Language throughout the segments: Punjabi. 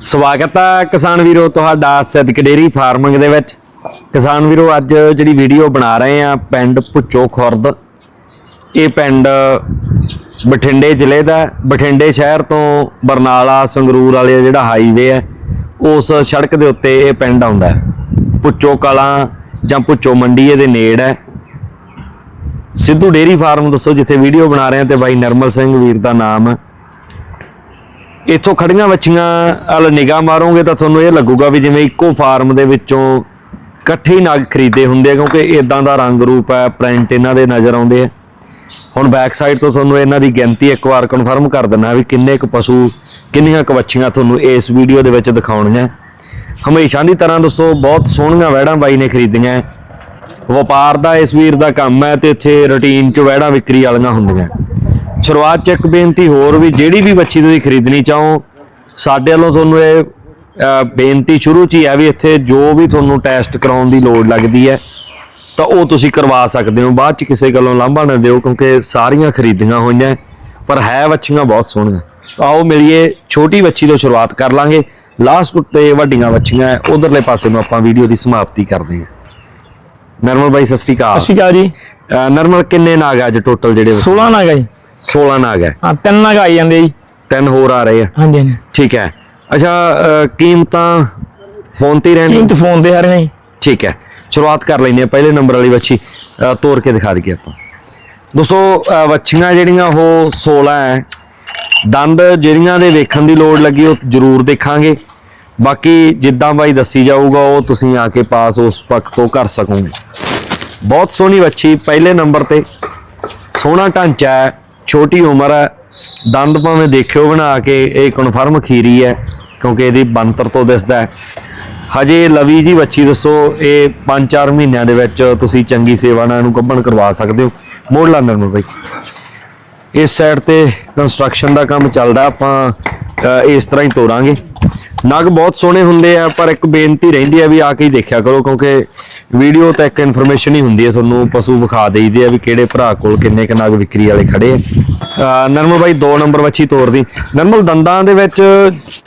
ਸਵਾਗਤ ਹੈ ਕਿਸਾਨ ਵੀਰੋ ਤੁਹਾਡਾ ਸਿੱਧਕ ਡੇਰੀ ਫਾਰਮਿੰਗ ਦੇ ਵਿੱਚ। ਕਿਸਾਨ ਵੀਰੋ, ਅੱਜ ਜਿਹੜੀ ਵੀਡੀਓ ਬਣਾ ਰਹੇ ਆ ਪਿੰਡ ਭੁੱਚੋ ਖੁਰਦ। ਇਹ ਪਿੰਡ ਬਠਿੰਡੇ ਜ਼ਿਲ੍ਹੇ ਦਾ ਬਠਿੰਡੇ ਸ਼ਹਿਰ ਤੋਂ ਬਰਨਾਲਾ, ਸੰਗਰੂਰ ਵਾਲੇ ਜਿਹੜਾ ਹਾਈਵੇ ਹੈ, ਉਸ ਸੜਕ ਦੇ ਉੱਤੇ ਇਹ ਪਿੰਡ ਆਉਂਦਾ ਹੈ। ਭੁੱਚੋ ਕਲਾਂ ਜਾਂ ਭੁੱਚੋ ਮੰਡੀ ਇਹਦੇ ਨੇੜ ਹੈ। ਸਿੱਧੂ ਡੇਰੀ ਫਾਰਮ ਦੱਸੋ, ਜਿੱਥੇ ਵੀਡੀਓ ਬਣਾ ਰਹੇ ਆ ਤੇ ਬਾਈ ਨਰਮਲ ਸਿੰਘ ਵੀਰ ਦਾ ਨਾਮ ਹੈ। ਇੱਥੋਂ ਖੜੀਆਂ ਵੱਛੀਆਂ ਵੱਲ ਨਿਗਾਹ ਮਾਰੋਗੇ ਤਾਂ ਤੁਹਾਨੂੰ ਇਹ ਲੱਗੂਗਾ ਵੀ ਜਿਵੇਂ ਇੱਕੋ ਫਾਰਮ ਦੇ ਵਿੱਚੋਂ ਇਕੱਠੇ ਹੀ ਨਗ ਖਰੀਦੇ ਹੁੰਦੇ ਆ, ਕਿਉਂਕਿ ਇਦਾਂ ਦਾ ਰੰਗ ਰੂਪ ਹੈ, ਪ੍ਰਿੰਟ ਇਹਨਾਂ ਦੇ ਨਜ਼ਰ ਆਉਂਦੇ ਆ। ਹੁਣ ਬੈਕ ਸਾਈਡ ਤੋਂ ਤੁਹਾਨੂੰ ਇਹਨਾਂ ਦੀ ਗਿਣਤੀ ਇੱਕ ਵਾਰ ਕਨਫਰਮ ਕਰ ਦਿੰਨਾ ਵੀ ਕਿੰਨੇ ਕੁ ਪਸ਼ੂ, ਕਿੰਨੀਆਂ ਕੁ ਵੱਛੀਆਂ ਤੁਹਾਨੂੰ ਇਸ ਵੀਡੀਓ ਦੇ ਵਿੱਚ ਦਿਖਾਉਣੀਆਂ। ਹਮੇਸ਼ਾ ਦੀ ਤਰ੍ਹਾਂ ਦੱਸੋ ਬਹੁਤ ਸੋਹਣੀਆਂ ਵੈੜਾਂ ਬਾਈ ਨੇ ਖਰੀਦੀਆਂ ਵਪਾਰ ਦਾ ਇਸ ਵੀਰ ਦਾ ਕੰਮ ਹੈ ਤੇ ਇੱਥੇ ਰੁਟੀਨ 'ਚ ਵੈੜਾਂ ਵਿਕਰੀ ਵਾਲੀਆਂ ਹੁੰਦੀਆਂ। ਸ਼ੁਰੂਆਤ 'ਚ ਇੱਕ ਬੇਨਤੀ ਹੋਰ ਵੀ ਜਿਹੜੀ ਵੀ ਬੱਚੀ ਤੁਸੀਂ ਖਰੀਦਣੀ ਚਾਹੋ ਸਾਡੇ ਵੱਲੋਂ ਤੁਹਾਨੂੰ ਇਹ ਬੇਨਤੀ ਸ਼ੁਰੂ 'ਚ ਹੀ ਹੈ ਵੀ ਇੱਥੇ ਜੋ ਵੀ ਤੁਹਾਨੂੰ ਟੈਸਟ ਕਰਾਉਣ ਦੀ ਲੋੜ ਲੱਗਦੀ ਹੈ ਤਾਂ ਉਹ ਤੁਸੀਂ ਕਰਵਾ ਸਕਦੇ ਹੋ। ਬਾਅਦ 'ਚ ਕਿਸੇ ਗੱਲੋਂ ਲਾਂਭਾ ਨਾ ਦਿਓ ਕਿਉਂਕਿ ਸਾਰੀਆਂ ਖਰੀਦੀਆਂ ਹੋਈਆਂ ਪਰ ਹੈ ਵੱਛੀਆਂ ਬਹੁਤ ਸੋਹਣੀਆਂ। ਆਓ ਮਿਲੀਏ ਛੋਟੀ ਵੱਛੀ ਤੋਂ ਸ਼ੁਰੂਆਤ ਕਰ ਲਾਂਗੇ। ਲਾਸਟ ਉੱਤੇ ਵੱਡੀਆਂ ਵੱਛੀਆਂ ਉਧਰਲੇ ਪਾਸੇ ਨੂੰ ਆਪਾਂ ਵੀਡੀਓ ਦੀ ਸਮਾਪਤੀ ਕਰਦੇ ਹਾਂ। ਨਰਮਲ ਬਾਈ ਸਤਿ ਸ਼੍ਰੀ ਅਕਾਲ। ਸਤਿ ਸ਼੍ਰੀ ਅਕਾਲ ਜੀ। ਨਰਮਲ ਕਿੰਨੇ ਨਾਗ ਆ ਅੱਜ ਟੋਟਲ ਜਿਹੜੇ 16 ਨਾਗ ਆ ਜੀ। 16 ਨਾਗ ਹੈ। ਹਾਂ ਤਿੰਨ ਨਾਗ ਆਈ ਜਾਂਦੇ ਜੀ। ਤਿੰਨ ਹੋਰ ਆ ਰਹੇ ਆ। ਹਾਂਜੀ ਹਾਂਜੀ। ਠੀਕ ਹੈ। ਅੱਛਾ ਕੀਮਤਾਂ ਫੋਨ ਤੇ ਹੀ ਰਹਿਣਗੀਆਂ ਕੀਮਤ ਫੋਨ ਤੇ ਹਰੀਆਂ ਜੀ ਠੀਕ ਹੈ। ਸ਼ੁਰੂਆਤ ਕਰ ਲੈਂਦੇ ਆ ਪਹਿਲੇ ਨੰਬਰ ਵਾਲੀ ਵੱਛੀ। ਤੋੜ ਕੇ ਦਿਖਾ ਦਈਏ ਆਪਾਂ। ਦੋਸਤੋ ਵੱਛੀਆਂ ਜਿਹੜੀਆਂ ਉਹ 16 ਹੈ। ਦੰਦ ਜਿਹੜੀਆਂ ਦੇ ਵੇਖਣ ਦੀ ਲੋੜ ਲੱਗੀ ਉਹ ਜ਼ਰੂਰ ਦੇਖਾਂਗੇ। ਬਾਕੀ ਜਿੱਦਾਂ ਬਾਈ ਦੱਸੀ ਜਾਊਗਾ ਉਹ ਤੁਸੀਂ ਆ ਕੇ ਪਾਸ ਉਸ ਪੱਖ ਤੋਂ ਕਰ ਸਕੋਗੇ। ਬਹੁਤ ਸੋਹਣੀ ਵੱਛੀ ਪਹਿਲੇ ਨੰਬਰ ਤੇ। ਸੋਹਣਾ ਢਾਂਚਾ ਹੈ। ਛੋਟੀ ਉਮਰ ਹੈ, ਦੰਦ ਭਾਵੇਂ ਦੇਖਿਓ ਬਣਾ ਕੇ, ਇਹ ਕਨਫਰਮ ਖੀਰੀ ਹੈ, ਕਿਉਂਕਿ ਇਹਦੀ ਬੰਤਰ ਤੋਂ ਦਿਸਦਾ ਹੈ। ਹਜੇ ਲਵੀ ਜੀ, ਬੱਚੀ ਦੱਸੋ, ਇਹ 5-4 ਮਹੀਨਿਆਂ ਦੇ ਵਿੱਚ ਤੁਸੀਂ ਚੰਗੀ ਸੇਵਾ ਨਾਲ ਇਹਨੂੰ ਗੱਭਣ ਕਰਵਾ ਸਕਦੇ ਹੋ। ਮੋੜ ਲਾ ਨਰਮਲ ਬਾਈ। ਇਸ ਸਾਈਡ ਤੇ ਕੰਸਟਰਕਸ਼ਨ ਦਾ ਕੰਮ ਚੱਲਦਾ, ਆਪਾਂ ਇਸ ਤਰ੍ਹਾਂ ਹੀ ਤੋਰਾਂਗੇ। ਨਗ ਬਹੁਤ ਸੋਹਣੇ ਹੁੰਦੇ ਆ ਪਰ ਇੱਕ ਬੇਨਤੀ ਰਹਿੰਦੀ ਆ ਵੀ ਆ ਕੇ ਹੀ ਦੇਖਿਆ ਕਰੋ ਕਿਉਂਕਿ ਵੀਡੀਓ ਤਾਂ ਇੱਕ ਇਨਫੋਰਮੇਸ਼ਨ ਹੀ ਹੁੰਦੀ ਹੈ ਤੁਹਾਨੂੰ ਪਸ਼ੂ ਵਿਖਾ ਦੇਈਦੇ ਆ ਵੀ ਕਿਹੜੇ ਭਰਾ ਕੋਲ ਕਿੰਨੇ ਕੁ ਨਗ ਵਿਕਰੀ ਵਾਲੇ ਖੜੇ ਆ। ਨਰਮਲ ਬਾਈ 2 ਨੰਬਰ ਵੱਛੀ ਤੋਰਦੀ। ਨਰਮਲ ਦੰਦਾਂ ਦੇ ਵਿੱਚ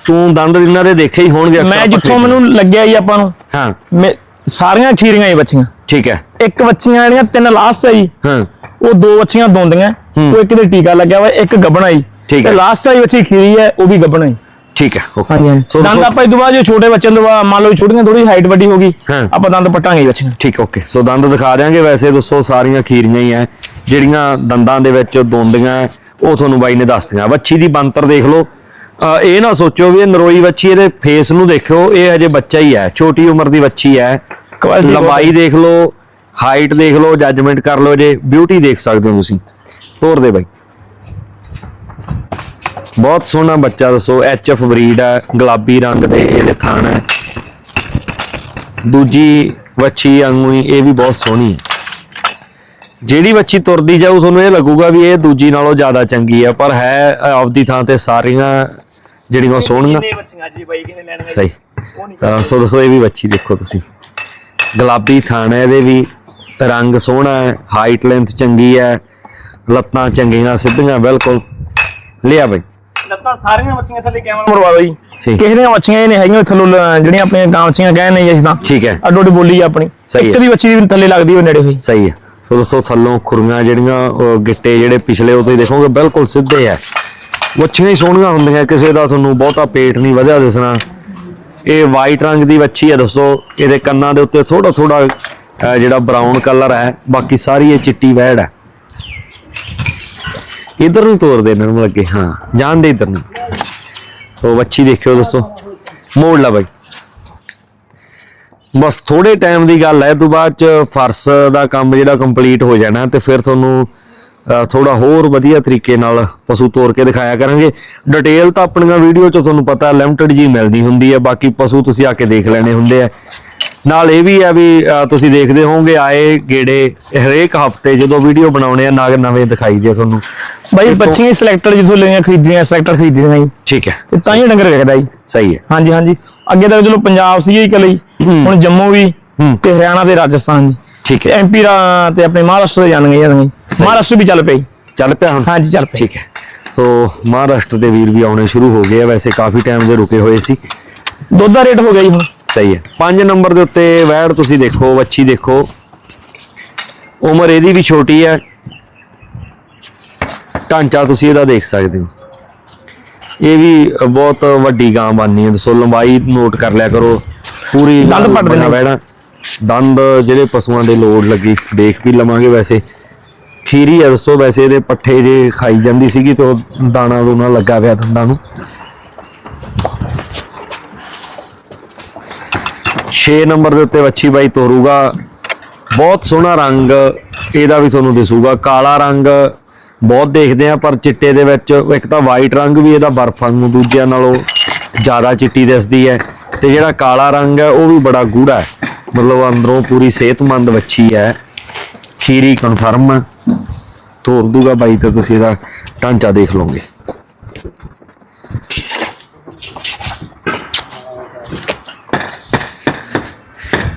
ਤੂੰ ਦੰਦ ਇਹਨਾਂ ਦੇ ਦੇਖੇ ਹੀ ਹੋਣਗੇ ਅਕਸਰ ਮੈਂ ਜਿੱਥੋਂ। ਮੈਨੂੰ ਲੱਗਿਆ ਜੀ ਆਪਾਂ ਨੂੰ ਹਾਂ। ਸਾਰੀਆਂ ਖੀਰੀਆਂ ਹੀ ਬੱਚੀਆਂ ਠੀਕ ਹੈ। ਇੱਕ ਬੱਚੀਆਂ ਜਿਹੜੀਆਂ ਤਿੰਨ ਲਾਸਟ ਆ ਜੀ। ਹਾਂ। ਉਹ ਦੋ ਬੱਚੀਆਂ ਦੋਂਦੀਆਂ। ਉਹ ਇੱਕ ਦੇ ਟੀਕਾ ਲੱਗਿਆ ਵਾ ਇੱਕ ਗੱਬਣ ਆਈ ਠੀਕ ਹੈ। ਲਾਸਟ ਆਈ ਬੱਚੀ ਖੀਰੀ ਹੈ ਉਹ ਵੀ ਗੱਬਣ ਆਈ ਠੀਕ ਹੈ ਓਕੇ ਹਾਂਜੀ ਹਾਂਜੀ। ਸੋ ਦੰਦ ਆਪਾਂ ਤੋਂ ਬਾਅਦ ਜੋ ਛੋਟੇ ਬੱਚਿਆਂ ਤੋਂ ਮੰਨ ਲਓ ਛੋਟੀਆਂ ਥੋੜੀ ਹਾਈਟ ਵੱਡੀ ਹੋ ਗਈ ਹਾਂ। ਆਪਾਂ ਦੰਦ ਪੱਟਾਂਗੇ ਬੱਚੀਆਂ ਠੀਕ ਓਕੇ ਸੋ ਦੰਦ ਦਿਖਾ ਦਿਆਂਗੇ ਵੈਸੇ ਦੋਸਤੋ ਸਾਰੀਆਂ ਖੀਰੀਆਂ ਹੀ ਐ ਜਿਹੜੀਆਂ ਦੰਦਾਂ ਦੇ ਵਿੱਚ ਦੋਂਦੀਆਂ ਹੈ, ਉਹ ਤੁਹਾਨੂੰ ਬਾਈ ਨੇ ਦੱਸਤੀਆਂ। ਵੱਛੀ ਦੀ ਬੰਤਰ ਦੇਖ ਲਓ। ਇਹ ਨਾ ਸੋਚੋ ਵੀ ਇਹ ਨਰੋਈ ਵੱਛੀ ਇਹਦੇ ਫੇਸ ਨੂੰ ਦੇਖਿਓ ਇਹ ਅਜੇ ਬੱਚਾ ਹੀ ਹੈ ਛੋਟੀ ਉਮਰ ਦੀ ਵੱਛੀ ਹੈ। ਲੰਬਾਈ ਦੇਖ ਲਓ ਹਾਈਟ ਦੇਖ ਲਓ ਜੱਜਮੈਂਟ ਕਰ ਲਓ ਜੇ ਬਿਊਟੀ ਦੇਖ ਸਕਦੇ ਹੋ ਤੁਸੀਂ। ਤੋਰ ਦੇ ਬਾਈ। ਬਹੁਤ ਸੋਹਣਾ ਬੱਚਾ ਦੱਸੋ ਐਚਐਫ ਬਰੀਡ ਹੈ ਗੁਲਾਬੀ ਰੰਗ ਦੇ ਇਹਦੇ ਥਣ ਹੈ। ਦੂਜੀ ਵੱਛੀ ਵਾਂਗੂ ਹੀ ਇਹ ਵੀ ਬਹੁਤ ਸੋਹਣੀ ਹੈ। ਜਿਹੜੀ ਵੱਛੀ ਤੁਰਦੀ ਜਾਊ ਤੁਹਾਨੂੰ ਇਹ ਲੱਗੂਗਾ ਵੀ ਇਹ ਦੂਜੀ ਨਾਲੋਂ ਜ਼ਿਆਦਾ ਚੰਗੀ ਹੈ ਪਰ ਹੈ ਆਪਦੀ ਥਾਂ ਤੇ ਸਾਰੀਆਂ ਜਿਹੜੀਆਂ ਸੋਹਣੀਆਂ। ਸਹੀ। ਸੋ ਦੱਸੋ ਇਹ ਵੀ ਵੱਛੀ ਦੇਖੋ ਤੁਸੀਂ। ਗੁਲਾਬੀ ਥਣ ਹੈ ਇਹਦੇ ਵੀ ਰੰਗ ਸੋਹਣਾ ਹੈ ਹਾਈਟ ਲੈਂਥ ਚੰਗੀ ਹੈ ਲੱਤਾਂ ਚੰਗੀਆਂ ਸਿੱਧੀਆਂ ਬਿਲਕੁਲ। ਲਿਆ ਬਈ। ਲੱਤਾਂ ਸਾਰੀਆਂ ਬੱਚੀਆਂ ਥੱਲੇ ਕੈਮਰਾ ਮਰਵਾ ਜੀ। ਠੀਕ। ਕਿਸੇ ਦੀਆਂ ਬੱਚੀਆਂ ਇਹ ਨਹੀਂ ਹੈਗੀਆਂ ਥੱਲੋਂ ਲ- ਜਿਹੜੀਆਂ ਆਪਣੀਆਂ ਗਾਂ ਬੱਚੀਆਂ ਕਹਿੰਦੇ ਨੇ ਅਸੀਂ ਤਾਂ। ਠੀਕ ਹੈ। ਅੱਡੋ ਅੱਡੀ ਬੋਲੀ ਆ ਆਪਣੀ। ਸਹੀ ਇੱਕ ਹੈ। ਦੀ ਬੱਚੀ ਦੀ ਵੀ ਥੱਲੇ ਲੱਗਦੀ ਹੋਈ ਨੇੜੇ ਹੋਈ। ਸਹੀ ਹੈ। ਸੋ ਦੋਸਤੋ ਥੱਲੋਂ ਖੁਰੀਆਂ ਜਿਹੜੀਆਂ ਉਹ ਗਿੱਟੇ ਜਿਹੜੇ ਪਿਛਲੇ ਉਹ ਤੁਸੀਂ ਦੇਖੋਗੇ ਬਿਲਕੁਲ ਸਿੱਧੇ ਹੈ। ਵੱਛੀਆਂ ਹੀ ਸੋਹਣੀਆਂ ਹੁੰਦੀਆਂ ਕਿਸੇ ਦਾ ਤੁਹਾਨੂੰ ਬਹੁਤਾ ਪੇਟ ਨਹੀਂ ਵਧਿਆ ਦਿਸਣਾ। ਇਹ ਵਾਈਟ ਰੰਗ ਦੀ ਵੱਛੀ ਹੈ ਦੋਸਤੋ। ਇਹਦੇ ਕੰਨਾਂ ਦੇ ਉੱਤੇ ਥੋੜਾ ਥੋੜਾ ਜਿਹੜਾ ਬਰਾਊਨ ਕਲਰ ਹੈ ਬਾਕੀ ਸਾਰੀ ਇਹ ਚਿੱਟੀ ਵੈੜ ਹੈ। ਇਧਰ ਨੂੰ ਤੋਰ ਦੇ ਇਹਨਾਂ ਨੂੰ ਲੱਗੇ ਹਾਂ, ਜਾਣ ਦੇ ਇਧਰ ਨੂੰ। ਉਹ ਵੱਛੀ ਦੇਖਿਓ ਦੱਸੋ। ਮੋੜ ਲਾ ਬਾਈ। ਬਸ ਥੋੜੇ ਟਾਈਮ ਦੀ ਗੱਲ ਹੈ, ਇਹ ਤੋਂ ਬਾਅਦ ਚ ਫਰਸ਼ ਦਾ ਕੰਮ ਜਿਹੜਾ ਕੰਪਲੀਟ ਹੋ ਜਾਣਾ ਤੇ ਫਿਰ ਤੁਹਾਨੂੰ ਥੋੜਾ ਹੋਰ ਵਧੀਆ ਤਰੀਕੇ ਨਾਲ ਪਸ਼ੂ ਤੋਰ ਕੇ ਦਿਖਾਇਆ ਕਰਾਂਗੇ। ਡਿਟੇਲ ਤਾਂ ਆਪਣੀਆਂ ਵੀਡੀਓ ਚ ਤੁਹਾਨੂੰ ਪਤਾ ਲਿਮਟਿਡ ਜੀ ਮਿਲਦੀ ਹੁੰਦੀ ਹੈ, ਬਾਕੀ ਪਸ਼ੂ ਤੁਸੀਂ ਆ ਕੇ ਦੇਖ ਲੈਣੇ ਹੁੰਦੇ ਆ। ਨਾਲ ਇਹ ਵੀ ਆ ਵੀ ਤੁਸੀਂ ਦੇਖਦੇ ਹੋਵੋਗੇ ਆਏ ਗੇੜੇ ਹਰੇਕ ਹਫ਼ਤੇ ਜਦੋਂ ਵੀਡੀਓ ਬਣਾਉਣੇ ਆ ਨਾਗ ਨਵੇਂ ਦਿਖਾਈ ਦੇ ਤੁਹਾਨੂੰ। ਬਾਈ ਬੱਚੀਆਂ ਸਿਲੈਕਟਰ ਜਿੱਥੋਂ ਲੈਣੀਆਂ ਖਰੀਦੀਆਂ ਸਿਲੈਕਟਰ ਖਰੀਦੀਆਂ ਜੀ। ਠੀਕ ਹੈ। ਤੇ ਹੀ ਡੰਗਰ ਵੇਖਦਾ ਜੀ। ਸਹੀ ਹੈ। ਹਾਂਜੀ ਹਾਂਜੀ। ਅੱਗੇ ਤਾਂ ਚਲੋ ਪੰਜਾਬ ਸੀ ਹੀ। ਕਲੀ ਹੁਣ ਜੰਮੂ ਵੀ। ਤੇ ਹਰਿਆਣਾ ਤੇ ਰਾਜਸਥਾਨ ਜੀ। ਠੀਕ ਹੈ। ਐਮਪੀ ਤੇ ਆਪਣੇ ਮਹਾਰਾਸ਼ਟਰ ਦੇ ਜਾਣਗੇ ਜਾਣਗੇ। ਮਹਾਰਾਸ਼ਟਰ ਵੀ ਚੱਲ ਪਈ ਚੱਲ ਪਿਆ ਹੁਣ? ਹਾਂਜੀ ਚੱਲ ਪਈ ਠੀਕ ਹੈ। ਸੋ ਮਹਾਰਾਸ਼ਟਰ ਦੇ ਵੀਰ ਵੀ ਆਉਣੇ ਸ਼ੁਰੂ ਹੋ ਗਏ ਆ ਵੈਸੇ ਕਾਫੀ ਟਾਈਮ ਦੇ ਰੁਕੇ ਹੋਏ ਸੀ। ਦੁੱਧ ਦਾ ਰੇਟ ਹੋ ਗਿਆ ਜੀ ਹੁਣ। ਸਹੀ ਹੈ। 5 ਨੰਬਰ ਦੇ ਉੱਤੇ ਵੈੜ ਤੁਸੀਂ ਦੇਖੋ ਵੱਛੀ ਦੇਖੋ। ਉਮਰ ਇਹਦੀ ਵੀ ਛੋਟੀ ਹੈ। ਢਾਂਚਾ ਤੁਸੀਂ ਇਹਦਾ ਦੇਖ ਸਕਦੇ ਹੋ। ਇਹ ਵੀ ਬਹੁਤ ਵੱਡੀ ਗਾਂ ਬਣਨੀ ਹੈ। ਦੱਸੋ ਲੰਬਾਈ ਨੋਟ ਕਰ ਲਿਆ ਕਰੋ। ਪੂਰੀ ਦੰਦ ਪੱਟਦੇ ਨੇ। ਵੈੜਾਂ। ਦੰਦ ਜਿਹੜੇ ਪਸ਼ੂਆਂ ਦੇ ਲੋੜ ਲੱਗੀ ਦੇਖ ਵੀ ਲਵਾਂਗੇ ਵੈਸੇ। ਖੀਰੀ ਹੈ ਦੱਸੋ ਵੈਸੇ ਇਹਦੇ ਪੱਠੇ ਜੇ ਖਾਈ ਜਾਂਦੀ ਸੀਗੀ ਤੇ ਉਹ ਦਾਣਾ ਦੂਣਾ ਲੱਗਾ ਪਿਆ ਦੰਦਾਂ ਨੂੰ। 6 ਨੰਬਰ ਦੇ ਉੱਤੇ ਵੱਛੀ ਬਾਈ ਤੋਰੂਗਾ। ਬਹੁਤ ਸੋਹਣਾ ਰੰਗ ਇਹਦਾ ਵੀ ਤੁਹਾਨੂੰ ਦਿਸੂਗਾ। ਕਾਲਾ ਰੰਗ ਬਹੁਤ ਦੇਖਦੇ ਆ ਪਰ ਚਿੱਟੇ ਦੇ ਵਿੱਚ ਇੱਕ ਤਾਂ ਵਾਈਟ ਰੰਗ ਵੀ ਇਹਦਾ ਬਰਫਾਂ ਨੂੰ ਦੂਜਿਆਂ ਨਾਲੋਂ ਜ਼ਿਆਦਾ ਚਿੱਟੀ ਦਿਸਦੀ ਹੈ ਤੇ ਜਿਹੜਾ ਕਾਲਾ ਰੰਗ ਹੈ, ਉਹ ਵੀ ਬੜਾ ਗੂੜਾ ਹੈ। ਮਤਲਬ ਅੰਦਰੋਂ ਪੂਰੀ ਸਿਹਤਮੰਦ ਵੱਛੀ ਹੈ। ਖੀਰੀ ਕਨਫਰਮ ਹੈ ਤੋਰ ਦੂਗਾ ਬਾਈ ਤੇ ਤੁਸੀਂ ਇਹਦਾ ਢਾਂਚਾ ਦੇਖ ਲਓਗੇ।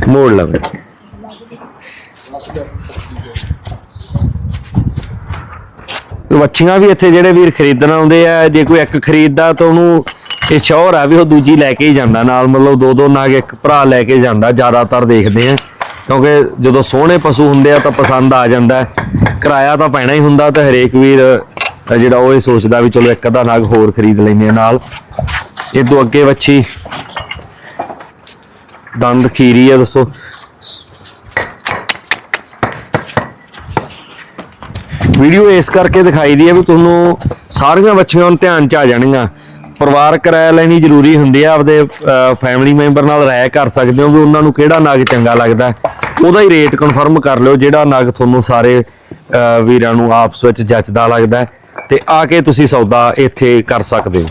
ਮੋੜ ਲਵੇ ਵੱਛੀਆਂ ਵੀ ਇੱਥੇ ਜਿਹੜੇ ਵੀਰ ਖਰੀਦਣ ਆਉਂਦੇ ਆ ਜੇ ਕੋਈ ਇੱਕ ਖਰੀਦਦਾ ਤਾਂ ਉਹਨੂੰ ਇਹ ਸ਼ੌਰ ਆ ਵੀ ਉਹ ਦੂਜੀ ਲੈ ਕੇ ਹੀ ਜਾਂਦਾ ਨਾਲ ਮਤਲਬ ਦੋ ਦੋ ਨਾਗ ਇੱਕ ਭਰਾ ਲੈ ਕੇ ਜਾਂਦਾ ਜ਼ਿਆਦਾਤਰ ਦੇਖਦੇ ਆ ਕਿਉਂਕਿ ਜਦੋਂ ਸੋਹਣੇ ਪਸ਼ੂ ਹੁੰਦੇ ਆ ਤਾਂ ਪਸੰਦ ਆ ਜਾਂਦਾ ਕਿਰਾਇਆ ਤਾਂ ਪੈਣਾ ਹੀ ਹੁੰਦਾ ਤੇ ਹਰੇਕ ਵੀਰ ਜਿਹੜਾ ਉਹ ਇਹ ਸੋਚਦਾ ਵੀ ਚਲੋ ਇੱਕ ਅੱਧਾ ਨਾਗ ਹੋਰ ਖਰੀਦ ਲੈਂਦੇ ਆ ਨਾਲ ਇਹ ਤੋਂ ਅੱਗੇ ਵੱਛੀ ਦੰਦ ਖੀਰੀ ਆ, ਦੱਸੋ। ਵੀਡੀਓ ਇਸ ਕਰਕੇ ਦਿਖਾਈ ਦੀ ਹੈ ਵੀ ਤੁਹਾਨੂੰ ਸਾਰੀਆਂ ਬੱਚੀਆਂ ਨੂੰ ਧਿਆਨ ਚ ਆ ਜਾਣਗੀਆਂ ਪਰਿਵਾਰਕ ਰਾਇ ਲੈਣੀ ਜ਼ਰੂਰੀ ਹੁੰਦੀ ਆ, ਆਪਦੇ ਫੈਮਿਲੀ ਮੈਂਬਰ ਨਾਲ ਰਾਇ ਕਰ ਸਕਦੇ ਹੋ ਵੀ ਉਹਨਾਂ ਨੂੰ ਕਿਹੜਾ ਨਗ ਚੰਗਾ ਲੱਗਦਾ। ਉਹਦਾ ਹੀ ਰੇਟ ਕਨਫਰਮ ਕਰ ਲਿਓ, ਜਿਹੜਾ ਨਗ ਤੁਹਾਨੂੰ ਸਾਰੇ ਵੀਰਾਂ ਨੂੰ ਆਪਸ ਵਿੱਚ ਜੱਚਦਾ ਲੱਗਦਾ ਹੈ ਤੇ ਆ ਕੇ ਤੁਸੀਂ ਸੌਦਾ ਇੱਥੇ ਕਰ ਸਕਦੇ ਹੋ।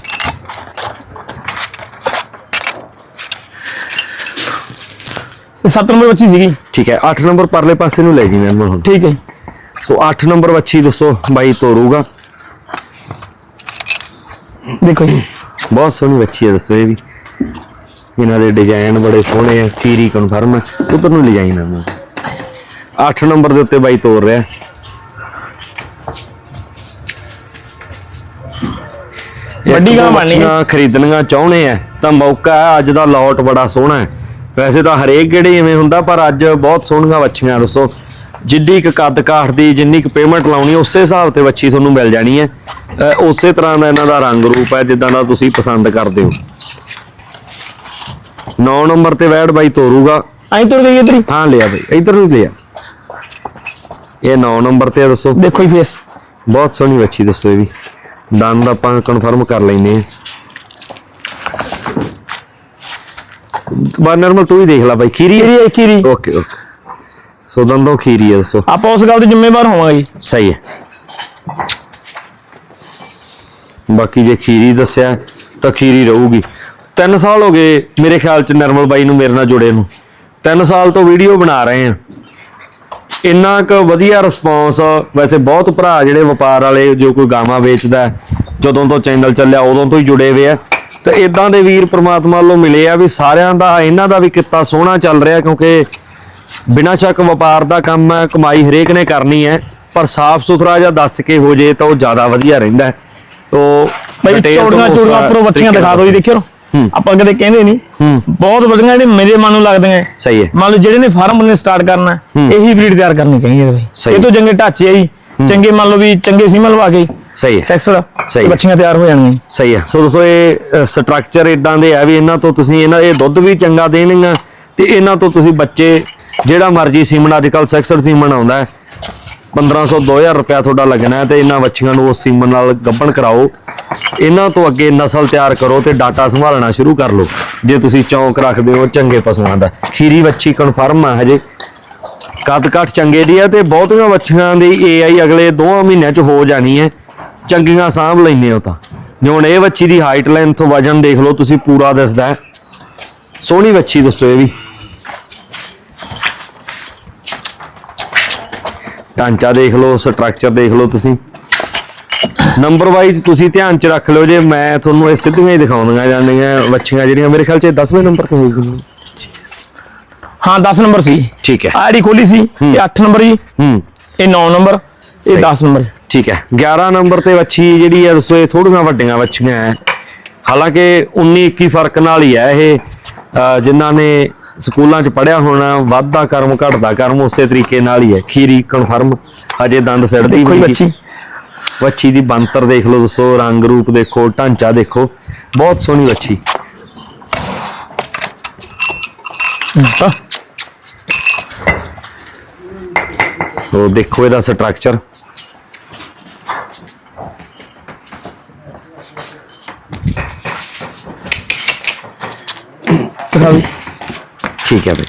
7 ਨੰਬਰ ਬੱਚੀ ਸੀਗੀ। ਠੀਕ ਹੈ 8 ਨੰਬਰ ਪਰਲੇ ਪਾਸੇ ਨੂੰ ਲੈ ਜੀ ਮੈਨੂੰ ਹੁਣ। ਠੀਕ ਹੈ। ਸੋ 8 ਨੰਬਰ ਵੱਛੀ ਦੱਸੋ ਬਾਈ ਤੋਰੂਗਾ। ਦੇਖੋ ਜੀ। ਬਹੁਤ ਸੋਹਣੀ ਵੱਛੀ ਹੈ ਦੱਸੋ ਇਹ ਵੀ। ਇਹਨਾਂ ਦੇ ਡਿਜ਼ਾਈਨ ਬੜੇ ਸੋਹਣੇ ਆ ਖੀਰੀ ਕਨਫਰਮ ਹੈ ਉਧਰ ਨੂੰ ਡਿਜ਼ਾਈਨ ਆ 8 ਨੰਬਰ ਦੇ ਉੱਤੇ ਬਾਈ ਤੋਰ ਰਿਹਾ। ਵੱਡੀ ਗਾਂ। ਵੱਛੀਆਂ ਖਰੀਦਣੀਆਂ ਚਾਹੁੰਦੇ ਆ ਤਾਂ ਮੌਕਾ ਅੱਜ ਦਾ ਲੋਟ ਬੜਾ ਸੋਹਣਾ ਹੈ। ਵੈਸੇ ਤਾਂ ਹਰੇਕ ਗੇੜੇ ਐਵੇਂ ਹੁੰਦਾ ਪਰ ਅੱਜ ਬਹੁਤ ਸੋਹਣੀਆਂ ਵੱਛੀਆਂ ਦੱਸੋ। ਜਿੱਡੀ ਕੁ ਕੱਦ ਕਾਠ ਦੀ ਜਿੰਨੀ ਕੁ ਪੇਮੈਂਟ ਲਾਉਣੀ ਉਸੇ ਹਿਸਾਬ ਤੇ ਵੱਛੀ ਤੁਹਾਨੂੰ ਮਿਲ ਜਾਣੀ ਹੈ। ਉਸੇ ਤਰ੍ਹਾਂ ਦਾ ਇਹਨਾਂ ਦਾ ਰੰਗ ਰੂਪ ਹੈ ਜਿੱਦਾਂ ਦਾ ਤੁਸੀਂ ਪਸੰਦ ਕਰਦੇ ਹੋ। 9 ਨੰਬਰ ਤੇ ਵੈੜ ਬਾਈ ਤੋਰੂਗਾ। ਐਂ ਤੁਰ ਗਈ ਇਧਰ ਹਾਂ। ਲਿਆ ਬਾਈ ਇਧਰ ਨੂੰ ਲਿਆ। ਇਹ 9 ਨੰਬਰ ਤੇ ਦੱਸੋ। ਦੇਖੋ ਜੀ ਫੇਸ ਬਹੁਤ ਸੋਹਣੀ ਵੱਛੀ ਦੱਸੋ ਇਹ ਵੀ। ਦੰਦ ਆਪਾਂ ਕਨਫਰਮ ਕਰ ਲੈਨੇ ਆ ਬਾ ਨਰਮਲ ਤੂੰ ਹੀ ਦੇਖ ਲੈ ਬਾਈ ਖੀਰੀ ਖੀਰੀ ਹੈ ਖੀਰੀ। ਓਕੇ ਓਕੇ ਸੋ ਦੰਦੋਂ ਖੀਰੀ ਹੈ ਦੱਸੋ। ਆਪਾਂ ਉਸ ਗੱਲ ਦੇ ਜ਼ਿੰਮੇਵਾਰ ਹੋਵਾਂਗੇ ਜੀ। ਸਹੀ ਹੈ। ਬਾਕੀ ਜੇ ਖੀਰੀ ਦੱਸਿਆ ਤਾਂ ਖੀਰੀ ਰਹੂਗੀ। 3 ਸਾਲ ਹੋ ਗਏ ਮੇਰੇ ਖਿਆਲ ਚ ਨਰਮਲ ਬਾਈ ਨੂੰ ਮੇਰੇ ਨਾਲ ਜੁੜੇ ਨੂੰ। 3 ਸਾਲ ਤੋਂ ਵੀਡੀਓ ਬਣਾ ਰਹੇ ਆ ਇੰਨਾ ਕੁ ਵਧੀਆ ਰਿਸਪੌਂਸ ਵੈਸੇ ਬਹੁਤ ਭਰਾ ਜਿਹੜੇ ਵਪਾਰ ਵਾਲੇ ਜੋ ਕੋਈ ਗਾਵਾਂ ਵੇਚਦਾ ਜਦੋਂ ਤੋਂ ਚੈਨਲ ਚੱਲਿਆ ਉਦੋਂ ਤੋਂ ਹੀ ਜੁੜੇ ਹੋਏ ਆ। ਤੇ ਇਦਾਂ ਦੇ ਵੀਰ ਪ੍ਰਮਾਤਮਾ ਵੱਲੋਂ ਮਿਲੇ ਆ ਵੀ ਸਾਰਿਆਂ ਦਾ ਇਹਨਾਂ ਦਾ ਵੀ ਕਿੱਤਾ ਸੋਹਣਾ ਚੱਲ ਰਿਹਾ ਕਿਉਂਕਿ ਬਿਨਾਂ ਸ਼ੱਕ ਵਪਾਰ ਦਾ ਕੰਮ ਹੈ ਕਮਾਈ ਹਰੇਕ ਨੇ ਕਰਨੀ ਹੈ ਪਰ ਸਾਫ਼ ਸੁਥਰਾ ਜਾਂ ਦੱਸ ਕੇ ਹੋ ਜੇ ਤਾਂ ਉਹ ਜ਼ਿਆਦਾ ਵਧੀਆ ਰਹਿੰਦਾ ਤੋ ਬਈ ਚੌੜੀਆਂ ਚੌੜੀਆਂ ਉੱਪਰੋਂ ਬੱਚੀਆਂ ਦਿਖਾ ਦਿਓ ਜੀ ਦੇਖਿਓ। ਆਪਾਂ ਕਦੇ ਕਹਿੰਦੇ ਨਹੀਂ। ਬਹੁਤ ਵਧੀਆ ਜਿਹੜੇ ਮੇਰੇ ਮਨ ਨੂੰ ਲੱਗਦੀਆਂ। ਸਹੀ ਹੈ। ਮੰਨ ਲਓ ਜਿਹੜੇ ਨੇ ਫਾਰਮ ਨੇ ਸਟਾਰਟ ਕਰਨਾ। ਇਹੀ ਬਰੀਡ ਤਿਆਰ ਕਰਨੀ ਚਾਹੀਦੀ ਹੈ। ਇਹ ਤੋਂ ਚੰਗੇ ਢਾਚੇ ਆਈ ਚੰਗੇ ਮੰਨ ਲਓ ਵੀ ਚੰਗੇ ਸੀਮਾ ਲਵਾ ਕੇ। ਸਹੀ ਹੈ। ਸੈਕਸ ਸਹੀ। ਬੱਚੀਆਂ ਤਿਆਰ ਹੋ ਜਾਣਗੀਆਂ। ਸਹੀ ਹੈ। ਸੋ ਦੋਸਤੋ ਇਹ ਸਟਰਕਚਰ ਇਦਾਂ ਦੇ ਆ ਵੀ ਇਹਨਾਂ ਤੋਂ ਤੁਸੀਂ ਇਹਨਾਂ ਇਹ ਦੁੱਧ ਵੀ ਚੰਗਾ ਦੇਣਗੀਆਂ ਤੇ ਇਹਨਾਂ ਤੋਂ ਤੁਸੀਂ ਬੱਚੇ ਜਿਹੜਾ ਮਰਜ਼ੀ ਸੀਮਨ ਅੱਜ ਕੱਲ ਸੈਕਸਡ ਸੀਮਨ ਆਉਂਦਾ ਹੈ। 1500 2000 ਰੁਪਇਆ ਤੁਹਾਡਾ ਲੱਗਣਾ ਹੈ ਤੇ ਇਹਨਾਂ ਵੱਛੀਆਂ ਨੂੰ ਉਸ ਸੀਮਨ ਨਾਲ ਗੱਭਣ ਕਰਾਓ। ਇਹਨਾਂ ਤੋਂ ਅੱਗੇ ਨਸਲ ਤਿਆਰ ਕਰੋ ਤੇ ਡਾਟਾ ਸੰਭਾਲਣਾ ਸ਼ੁਰੂ ਕਰ ਲਓ। ਜੇ ਤੁਸੀਂ ਚੌਂਕ ਰੱਖਦੇ ਹੋ ਚੰਗੇ ਪਸ਼ੂਆਂ ਦਾ। ਖੀਰੀ ਵੱਛੀ ਕਨਫਰਮ ਆ ਹਜੇ। ਕੱਦ ਕਾਠ ਚੰਗੇ ਦੀ ਹੈ ਤੇ ਬਹੁਤੀਆਂ ਵੱਛੀਆਂ ਦੀ ਏਆਈ ਅਗਲੇ 2 ਮਹੀਨਿਆਂ ਚ ਹੋ ਜਾਣੀ ਹੈ। ਚੰਗੀਆਂ ਸਾਂਭ ਲੈਨੇ ਹੋ ਤਾਂ। ਹੁਣ ਇਹ ਵੱਛੀ ਦੀ ਹਾਈਟ ਲੈਂਥ ਵਜਨ ਦੇਖ ਲਓ ਤੁਸੀਂ ਪੂਰਾ ਦਿਸਦਾ ਹੈ। ਸੋਹਣੀ ਵੱਛੀ ਦੱਸੋ ਇਹ ਵੀ। ਢਾਂਚਾ ਦੇਖ ਲਓ ਸਟਰਕਚਰ ਦੇਖ ਲਓ ਤੁਸੀਂ। ਨੰਬਰ ਵਾਈਜ਼ ਤੁਸੀਂ ਧਿਆਨ ਚ ਰੱਖ ਲਿਓ ਜੇ ਮੈਂ ਤੁਹਾਨੂੰ ਇਹ ਸਿੱਧੀਆਂ ਹੀ ਦਿਖਾਉਂਦੀਆਂ ਜਾਂਦੀਆਂ ਵੱਛੀਆਂ ਜਿਹੜੀਆਂ ਮੇਰੇ ਖਿਆਲ ਚ 10ਵੇਂ ਨੰਬਰ ਤੇ ਹੋਊਗੀ। ਹਾਂ 10 ਨੰਬਰ ਸੀ। ਠੀਕ ਹੈ। ਆੜੀ ਖੋਲੀ ਸੀ ਇਹ 8 ਨੰਬਰ ਜੀ ਹੂੰ। ਇਹ 9 ਨੰਬਰ ਇਹ ਸਹੀ। 10 ਨੰਬਰ ਠੀਕ ਹੈ। 11 ਨੰਬਰ ਤੇ ਵੱਛੀ ਜਿਹੜੀ ਹੈ ਦੋਸਤੋ ਇਹ ਥੋੜੀਆਂ ਵੱਡੀਆਂ ਵੱਛੀਆਂ ਹੈ। ਹਾਲਾਂਕਿ 19 21 ਫ਼ਰਕ ਨਾਲ ਹੀ ਹੈ ਇਹ ਜਿਨ੍ਹਾਂ ਨੇ ਸਕੂਲਾਂ 'ਚ ਪੜਿਆ ਹੋਣਾ ਵਾਧਾ ਕਰਮ ਘਟਦਾ ਕਰਮ ਉਸੇ ਤਰੀਕੇ ਨਾਲ ਹੀ ਹੈ। ਖੀਰੀ ਕਨਫਰਮ ਹਜੇ ਦੰਦ ਸਿੜਦੀ ਵੀ ਬੱਚੀ ਵੱਛੀ। ਦੀ ਬੰਤਰ ਦੇਖ ਲਓ ਦੋਸਤੋ ਰੰਗ ਰੂਪ ਦੇਖੋ ਢਾਂਚਾ ਦੇਖੋ। ਬਹੁਤ ਸੋਹਣੀ ਵੱਛੀ। ਸੋ ਦੇਖੋ ਇਹਦਾ ਸਟਰਕਚਰ ਠੀਕ ਹੈ ਬਈ।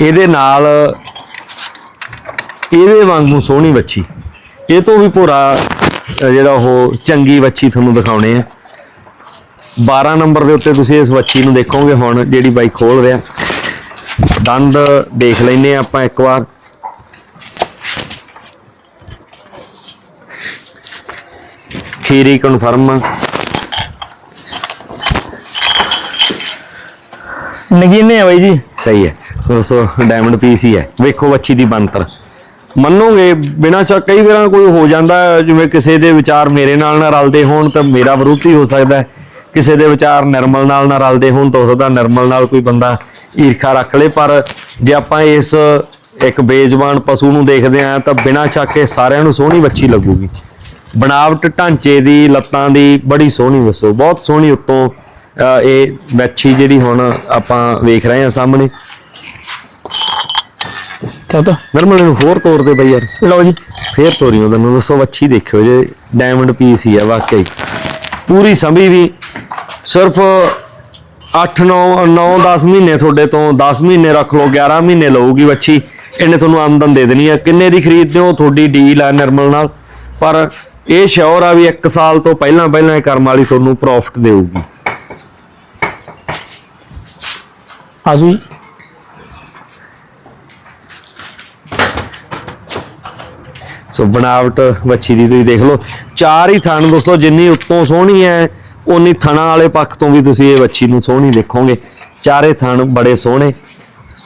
ਇਹਦੇ ਨਾਲ ਇਹਦੇ ਵਾਂਗੂ ਸੋਹਣੀ ਵੱਛੀ। ਇਹ ਤੋਂ ਵੀ ਭੋਰਾ ਜਿਹੜਾ ਉਹ ਚੰਗੀ ਵੱਛੀ ਤੁਹਾਨੂੰ ਦਿਖਾਉਣੇ ਆ। 12 ਨੰਬਰ ਦੇ ਉੱਤੇ ਤੁਸੀਂ ਇਸ ਵੱਛੀ ਨੂੰ ਦੇਖੋਗੇ ਹੁਣ, ਜਿਹੜੀ ਬਾਈ ਖੋਲ ਰਿਹਾ। ਦੰਦ ਦੇਖ ਲੈਨੇ ਆ ਆਪਾਂ ਇੱਕ ਵਾਰ। ਖੀਰੀ ਕਨਫਰਮ ਆ। ਨਗੀਨੇ ਆ ਬਾਈ ਜੀ। ਸਹੀ ਹੈ। ਦੋਸਤੋ ਡਾਇਮੰਡ ਪੀਸ ਹੀ ਹੈ। ਵੇਖੋ ਵੱਛੀ ਦੀ ਬੰਤਰ ਮੰਨੋਗੇ, ਬਿਨਾਂ ਸ਼ੱਕ ਕਈ ਵਾਰ ਕੋਈ ਹੋ ਜਾਂਦਾ ਜਿਵੇਂ ਕਿਸੇ ਦੇ ਵਿਚਾਰ ਮੇਰੇ ਨਾਲ ਨਾ ਰਲਦੇ ਹੋਣ ਤਾਂ ਮੇਰਾ ਵਿਰੋਧੀ ਹੋ ਸਕਦਾ ਹੈ। ਕਿਸੇ ਦੇ ਵਿਚਾਰ ਨਿਰਮਲ ਨਾਲ ਨਾ ਰਲਦੇ ਹੋਣ ਤਾਂ ਹੋ ਸਕਦਾ ਨਿਰਮਲ ਨਾਲ ਕੋਈ ਬੰਦਾ ਈਰਖਾ ਰੱਖ ਲੇ, ਪਰ ਜੇ ਆਪਾਂ ਇਸ ਇੱਕ ਬੇਜ਼ਬਾਨ ਪਸ਼ੂ ਨੂੰ ਦੇਖਦੇ ਆਂ ਤਾਂ ਬਿਨਾਂ ਸ਼ੱਕ ਇਹ ਸਾਰਿਆਂ ਨੂੰ ਸੋਹਣੀ ਵੱਛੀ ਲੱਗੂਗੀ। ਬਣਾਵਟ ਢਾਂਚੇ ਦੀ, ਲੱਤਾਂ ਦੀ, ਬੜੀ ਸੋਹਣੀ ਦੱਸੋ। ਬਹੁਤ ਸੋਹਣੀ ਉੱਤੋਂ ਇਹ ਵੱਛੀ ਜਿਹੜੀ ਹੁਣ ਆਪਾਂ ਵੇਖ ਰਹੇ ਹਾਂ ਸਾਹਮਣੇ। ਤਾਂ ਤਾਂ ਨਰਮਲ ਨੂੰ ਹੋਰ ਤੋਰ ਦੇ ਬਈ ਯਾਰ। ਲਓ ਜੀ। ਫੇਰ ਤੋਰੀ ਉਹਨਾਂ ਨੂੰ ਦੱਸੋ ਵੱਛੀ ਦੇਖਿਓ ਜੇ ਡਾਇਮੰਡ ਪੀਸ ਹੀ ਆ ਵਾਕਈ। ਪੂਰੀ ਸੰਭੀ ਵੀ ਸਿਰਫ 8 9 9 10 ਮਹੀਨੇ ਤੁਹਾਡੇ ਤੋਂ 10 ਮਹੀਨੇ ਰੱਖ ਲਓ 11 ਮਹੀਨੇ ਲਊਗੀ ਵੱਛੀ। ਇਹਨੇ ਤੁਹਾਨੂੰ ਆਮਦਨ ਦੇ ਦੇਣੀ ਆ। ਕਿੰਨੇ ਦੀ ਖਰੀਦਦੇ ਹੋ ਤੁਹਾਡੀ ਡੀਲ ਆ ਨਰਮਲ ਨਾਲ। ਪਰ ਇਹ ਸ਼ੋਰ ਆ ਵੀ 1 ਸਾਲ ਤੋਂ ਪਹਿਲਾਂ ਪਹਿਲਾਂ ਇਹ ਕਰਮ ਵਾਲੀ ਤੁਹਾਨੂੰ ਪ੍ਰੋਫਿਟ ਦੇਊਗੀ। ਆ ਜੀ ਸੋ ਬਣਾਵਟ ਵੱਛੀ ਦੀ ਤੁਸੀਂ ਦੇਖ ਲਓ। ਚਾਰ ਹੀ ਥਣ ਦੋਸਤੋ ਜਿੰਨੀ ਉੱਤੋਂ ਸੋਹਣੀ ਹੈ ਉਨੀ ਥਣਾ ਵਾਲੇ ਪੱਖ ਤੋਂ ਵੀ ਤੁਸੀਂ ਇਹ ਵੱਛੀ ਨੂੰ ਸੋਹਣੀ ਦੇਖੋਗੇ। ਚਾਰੇ ਥਣ ਬੜੇ ਸੋਹਣੇ।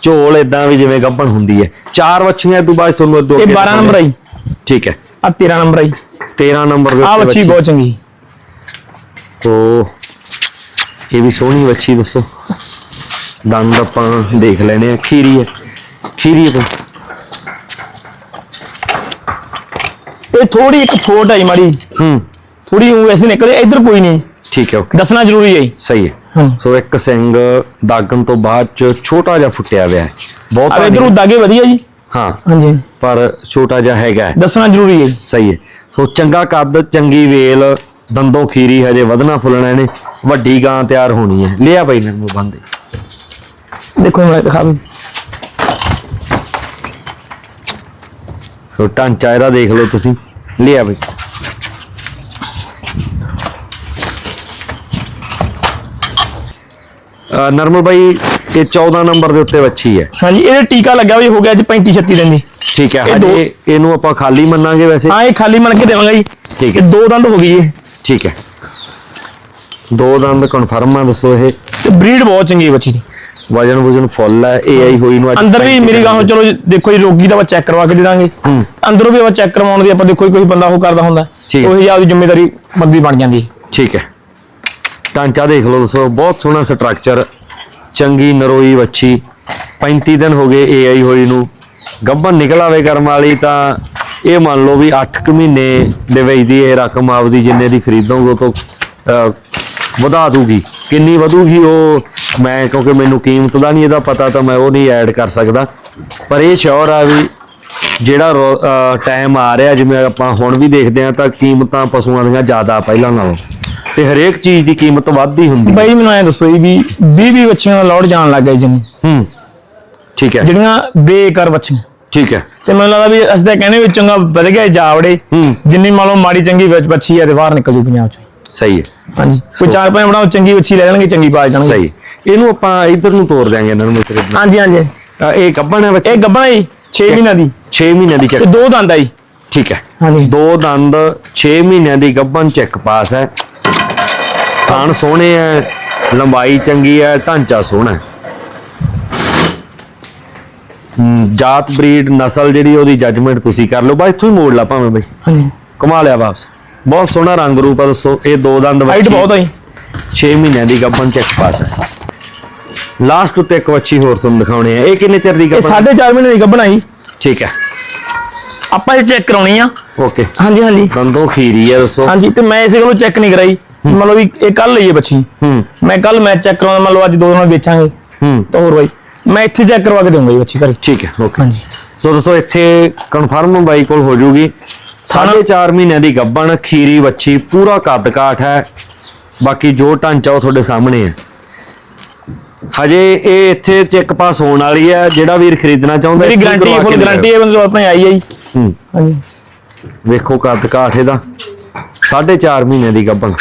ਝੋਲ ਇਦਾਂ ਵੀ ਜਿਵੇਂ ਗੱਭਣ ਹੁੰਦੀ ਹੈ। ਚਾਰ ਵੱਛੀਆਂ ਤੋਂ ਬਾਅਦ ਤੁਹਾਨੂੰ ਦੋ ਇਹ 12 ਨੰਬਰ ਆਈ। ਠੀਕ ਹੈ। ਆ 13 ਨੰਬਰ ਆਈ। 13 ਨੰਬਰ ਦੇ ਆ ਬੱਚੀ ਬਹੁਤ ਚੰਗੀ। ਤੋ ਇਹ ਵੀ ਸੋਹਣੀ ਵੱਛੀ ਦੋਸਤੋ। ਦੰਦ ਆਪਾਂ ਦੇਖ ਲੈਣੇ ਆ ਖੀਰੀ ਹੈ। ਖੀਰੀ ਬਈ। ਇਹ ਥੋੜੀ ਇੱਕ ਫੋਟ ਆਈ ਮਾੜੀ। ਹੂੰ। ਥੋੜੀ ਉਹ ਐਸੀ ਨਿਕਲੇ ਇੱਧਰ ਕੋਈ ਨਹੀਂ। ਠੀਕ ਹੈ ਓਕੇ। ਦੱਸਣਾ ਜ਼ਰੂਰੀ ਹੈ ਸਹੀ ਹੈ। ਸੋ ਇੱਕ ਸਿੰਘ ਦਾਗਣ ਤੋਂ ਬਾਅਦ ਚ ਛੋਟਾ ਜਿਹਾ ਫੁੱਟਿਆ ਹੋਇਆ ਹੈ। ਬਹੁਤ ਆ ਇੱਧਰ ਦਾਗੇ ਵਧੀਆ ਜੀ। ਹਾਂ। ਹਾਂਜੀ। ਪਰ ਛੋਟਾ ਜਿਹਾ ਹੈਗਾ। ਦੱਸਣਾ ਜ਼ਰੂਰੀ ਹੈ। ਸਹੀ ਹੈ। ਸੋ ਚੰਗਾ ਕੱਦ ਚੰਗੀ ਵੇਲ ਦੰਦੋਂ ਖੀਰੀ ਹਜੇ ਵਧਣਾ ਫੁੱਲਣਾ ਇਹਨੇ। ਵੱਡੀ ਗਾਂ ਤਿਆਰ ਹੋਣੀ ਹੈ। ਲਿਆ ਬਈ ਨਰਮੋ ਬੰਦੇ। ਦੇਖੋ ਮੈਂ ਦਿਖਾ ਵੀ ਸੋ ਢਾਂਚਾ ਇਹਦਾ ਦੇਖ ਲਓ ਤੁਸੀਂ। ਲਿਆ ਬਈ। ਨਰਮਲ ਬਾਈ ਇਹ 14 ਨੰਬਰ ਦੇ ਉੱਤੇ ਵੱਛੀ ਹੈ। ਹਾਂਜੀ ਇਹਦੇ ਟੀਕਾ ਲੱਗਿਆ ਵੀ ਹੋ ਗਿਆ ਅੱਜ 35 36 ਦਿਨ ਦੀ। ਠੀਕ ਹੈ ਦੋ- ਹਜੇ ਇਹਨੂੰ ਆਪਾਂ ਖਾਲੀ ਮੰਨਾਂਗੇ ਵੈਸੇ। ਹਾਂ ਇਹ ਖਾਲੀ ਮਣ ਕੇ ਦੇਵਾਂਗਾ ਜੀ। ਠੀਕ ਹੈ। ਦੋ ਦੰਦ ਹੋ ਗਈ ਇਹ ਠੀਕ ਹੈ। ਦੋ ਦੰਦ ਕਨਫਰਮ ਆ ਦੱਸੋ ਇਹ। ਤੇ ਬਰੀਡ ਬਹੁਤ ਚੰਗੀ ਬੱਚੀ ਦੀ। ਵਜਨ ਵਜਨ ਫੁੱਲ ਹੈ ਏਆਈ ਹੋਈ ਨੂੰ ਅੰਦਰ ਵੀ 35 ਮੇਰੀ ਗਾਹੋਂ ਚਲੋ ਦੇਖੋ ਜੀ ਰੋਗੀ ਦਾ ਆਪਾਂ ਚੈੱਕ ਕਰਵਾ ਕੇ ਦੇ ਦਾਂਗੇ। ਹੂੰ। ਅੰਦਰੋਂ ਵੀ ਆਪਾਂ ਚੈੱਕ ਕਰਵਾਉਣ ਦੀ ਆਪਾਂ ਦੇਖੋ ਜੀ ਕੋਈ ਬੰਦਾ ਉਹ ਕਰਦਾ ਹੁੰਦਾ। ਹੈ। ਉਹੀ ਜਿਹਾ ਉਹਦੀ ਜ਼ਿੰਮੇਵਾਰੀ ਬੰਦੀ ਬਣ ਜਾਂਦੀ। ਹੈ ਠੀਕ ਹੈ। ਢਾਂਚਾ ਦੇਖ ਲਓ ਦੋਸਤੋ ਬਹੁਤ ਸੋਹਣਾ ਸਟਰਕਚਰ ਚੰਗੀ ਨਰੋਈ ਵੱਛੀ 35 ਦਿਨ ਹੋ ਗਏ ਏਆਈ ਹੋਈ ਨੂੰ। ਗੱਭਣ ਨਿਕਲ ਆਵੇ ਕਰਮ ਵਾਲੀ ਤਾਂ ਇਹ ਮੰਨ ਲਓ ਵੀ 8 ਕੁ ਮਹੀਨੇ ਦੇ ਵਿੱਚ ਦੀ ਇਹ ਰਕਮ ਆਪਦੀ ਜਿੰਨੇ ਦੀ ਖਰੀਦੋਗੇ ਤੋਂ ਵਧਾ ਦੂਗੀ ਕਿੰਨੀ ਵਧੂਗੀ ਉਹ ਮੈਂ ਕਿਉਂਕਿ ਮੈਨੂੰ ਕੀਮਤ ਦਾ ਨਹੀਂ ਇਹਦਾ ਪਤਾ ਤਾਂ ਮੈਂ ਉਹ ਨਹੀਂ ਐਡ ਕਰ ਸਕਦਾ। ਪਰ ਇਹ ਸ਼ੋਰ ਆ ਵੀ ਜਿਹੜਾ ਟਾਈਮ ਆ ਰਿਹਾ ਜਿਵੇਂ ਆਪਾਂ ਹੁਣ ਵੀ ਦੇਖਦੇ ਆ ਤਾਂ ਕੀਮਤਾਂ ਪਸ਼ੂਆਂ ਦੀਆਂ ਜ਼ਿਆਦਾ ਪਹਿਲਾਂ ਨਾਲੋਂ। ਤੇ ਹਰੇਕ ਚੀਜ਼ ਦੀ ਕੀਮਤ ਵੱਧਦੀ ਹੁੰਦੀ ਹੈ। ਬਾਈ ਮੈਨੂੰ ਐ ਦੱਸੋ ਵੀ 20 20 ਬੱਚਿਆਂ ਦਾ ਲੋਡ ਜਾਣ ਲੱਗ ਗਿਆ ਜਿਵੇਂ ਹੂੰ ਠੀਕ ਹੈ। ਜਿਹੜੀਆਂ ਬੇਕਾਰ ਬੱਚੀਆਂ। ਠੀਕ ਹੈ। ਤੇ ਮੈਨੂੰ ਲੱਗਦਾ ਵੀ ਅਸੀਂ ਤਾਂ ਕਹਿੰਦੇ ਵੀ ਚੰਗਾ ਵਧ ਗਿਆ ਜਾਵੜੇ। ਜਿੰਨੀ ਮੰਨ ਲਓ ਮਾੜੀ ਚੰਗੀ ਵਿੱਚ ਬੱਚੀ ਹੈ ਤੇ ਬਾਹਰ ਨਿਕਲ ਜੂ ਪੰਜਾਬ ਚ। ਸਹੀ ਹੈ। ਹਾਂਜੀ। ਕੋਈ ਚਾਰ ਪੰਜ ਬਣਾਓ ਚੰਗੀ ਬੱਚੀ ਲੈ ਲੈਣਗੇ ਚੰਗੀ ਪਾ ਜਾਣਗੇ। ਸਹੀ। ਇਹਨੂੰ ਆਪਾਂ ਇੱਧਰ ਨੂੰ ਤੋੜ ਦਿਆਂਗੇ ਇਹਨਾਂ ਨੂੰ ਮਿੱਤਰ ਹਾਂਜੀ ਹਾਂਜੀ। ਇਹ ਗੱਭਣ ਹੈ ਬੱਚੇ ਇਹ ਗੱਬਣਾ ਜੀ 6 ਮਹੀਨਿਆਂ ਦੀ। 6 ਮਹੀਨਿਆਂ ਦੀ ਤੇ ਚੱਕ ਦੋ ਦੰਦ ਆ ਜੀ। ਠੀਕ ਹੈ। ਹਾਂਜੀ। ਦੋ ਦੰਦ 6 ਮਹੀਨਿਆਂ ਦੀ ਗੱਭਣ ਚੈੱਕ ਪਾਸ ਹੈ। ਥਾਣ ਸੋਹਣੇ ਹੈ ਲੰਬਾਈ ਚੰਗੀ ਹੈ ਢਾਂਚਾ ਸੋਹਣਾ ਹੈ। ਹਮ, ਜਾਤ ਬਰੀਡ ਨਸਲ ਜਿਹੜੀ ਉਹਦੀ ਜੱਜਮੈਂਟ ਤੁਸੀਂ ਕਰ ਲਓ। ਬਾ ਇੱਥੋਂ ਹੀ ਮੋੜ ਲਾ ਭਾਵੇਂ ਬਈ। ਹਾਂਜੀ। ਕਮਾ ਲਿਆ ਵਾਪਸ। ਬਹੁਤ ਸੋਹਣਾ ਰੰਗ ਰੂਪ ਆ ਦੱਸੋ। ਇਹ ਦੋ ਦੰਦ ਹਾਈਟ ਬਹੁਤ ਹੈ 6 ਮਹੀਨਿਆਂ ਦੀ ਗੱਭਣ ਚੈੱਕ ਪਾਸ ਹੈ। ਲਾਸਟ ਉੱਤੇ ਇੱਕ ਵੱਛੀ ਹੋਰ ਤੁਹਾਨੂੰ ਦਿਖਾਉਣੀ ਹੈ। ਇਹ ਕਿੰਨੇ ਚਿਰ ਦੀ ਇਹ ਗੱਭਣ 4.5 ਮਹੀਨੇ ਦੀ ਗੱਭਣ ਆਈ। ਠੀਕ ਹੈ। ਆਪਾਂ ਇਹ ਚੈੱਕ ਕਰਾਉਣੀ ਆ। ਓਕੇ ਹਾਂਜੀ ਹਾਂਜੀ। ਦੰਦੋਂ ਖੀਰੀ ਹੈ ਦੱਸੋ। ਹਾਂਜੀ ਤੇ ਮੈਂ ਇਸੇ ਕੋਲੋਂ ਚੈੱਕ ਨਹੀਂ ਕਰਾਈ। ਮੰਨ ਲਓ ਵੀ ਇਹ ਕੱਲ ਲਈ ਹੈ ਬੱਚੀ ਹੂੰ। ਮੈਂ ਕੱਲ ਮੈਚ ਚੈੱਕ ਕਰਾਉਣਾ ਮੰਨ ਲਓ ਅੱਜ ਦੋ ਦਿਨਾਂ ਵੇਚਾਂਗੇ। ਹੂੰ। ਤਾਂ ਹੋਰ ਬਾਈ ਮੈਂ ਇੱਥੇ ਚੈੱਕ ਕਰਵਾ ਕੇ ਦੇਵਾਂਗਾ ਜੀ ਬੱਚੀ ਘਰੇ। ਠੀਕ ਹੈ ਓਕੇ ਹਾਂਜੀ। ਸੋ ਦੋਸਤੋ ਇੱਥੇ ਕਨਫਰਮ ਬਾਈ ਕੋਲ ਹੋ ਜੂਗੀ ਸਾਢੇ ਚਾਰ ਮਹੀਨਿਆਂ ਦੀ ਗੱਭਣ ਖੀਰੀ ਵੱਛੀ ਪੂਰਾ ਕੱਦ ਕਾਠ ਹੈ। ਬਾਕੀ ਜੋ ਢਾਂਚਾ ਉਹ ਤੁਹਾਡੇ ਸਾਹਮਣੇ ਹੈ। ਹਜੇ ਇਹ ਇੱਥੇ ਚੈੱਕ ਪਾਸ ਹੋਣ ਵਾਲੀ ਹੈ ਜਿਹੜਾ ਵੀਰ ਖਰੀਦਣਾ ਚਾਹੁੰਦਾ ਮੇਰੀ ਇੱਥੋਂ ਗਾਰੰਟੀ ਫੁੱਲ ਗਾਰੰਟੀ ਹੈ ਬੰਦੇ ਆਪਣੇ ਆਈ ਹੈ ਜੀ ਹੂੰ। ਹਾਂਜੀ। ਵੇਖੋ ਕੱਦ ਕਾਠ ਇਹਦਾ ਸਾਢੇ ਚਾਰ ਮਹੀਨਿਆਂ ਦੀ ਗੱਭਣ।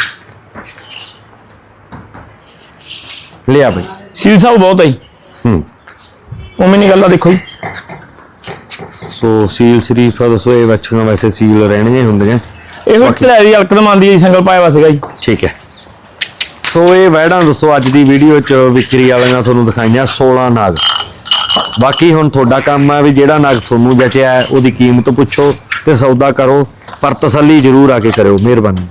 ਲਿਆ ਬਈ। ਸੀਲ ਸਾਹਿਬ ਬਹੁਤ ਹੈ ਜੀ। ਹੂੰ। ਉਵੇਂ ਨਹੀਂ ਗੱਲ ਦੇਖੋ ਜੀ। ਸੋ ਸੀਲ ਸ਼ਰੀਫ ਆ ਦੱਸੋ ਇਹ ਵੱਛੀਆਂ ਵੈਸੇ ਸੀਲ ਰਹਿਣੀਆਂ ਹੀ ਹੁੰਦੀਆਂ। ਇਹੋ ਤਲੇ ਦੀ ਹਲਕਤ ਮੰਨਦੀ ਹੈ ਜੀ ਸੰਗਲ ਪਾਇਆ ਵਾ ਸੀਗਾ ਜੀ। ਠੀਕ ਹੈ। ਸੋ ਇਹ ਵੈੜਾਂ ਦੱਸੋ ਅੱਜ ਦੀ ਵੀਡੀਓ ਚ ਵਿਕਰੀ ਵਾਲੀਆਂ ਤੁਹਾਨੂੰ ਦਿਖਾਈਆਂ 16 ਨਾਗ। ਬਾਕੀ ਹੁਣ ਤੁਹਾਡਾ ਕੰਮ ਹੈ ਵੀ ਜਿਹੜਾ ਨਾਗ ਤੁਹਾਨੂੰ ਜਚਿਆ ਉਹਦੀ ਕੀਮਤ ਪੁੱਛੋ ਤੇ ਸੌਦਾ ਕਰੋ, ਪਰ ਤਸੱਲੀ ਜ਼ਰੂਰ ਆ ਕੇ ਕਰਿਓ, ਮਿਹਰਬਾਨੀ।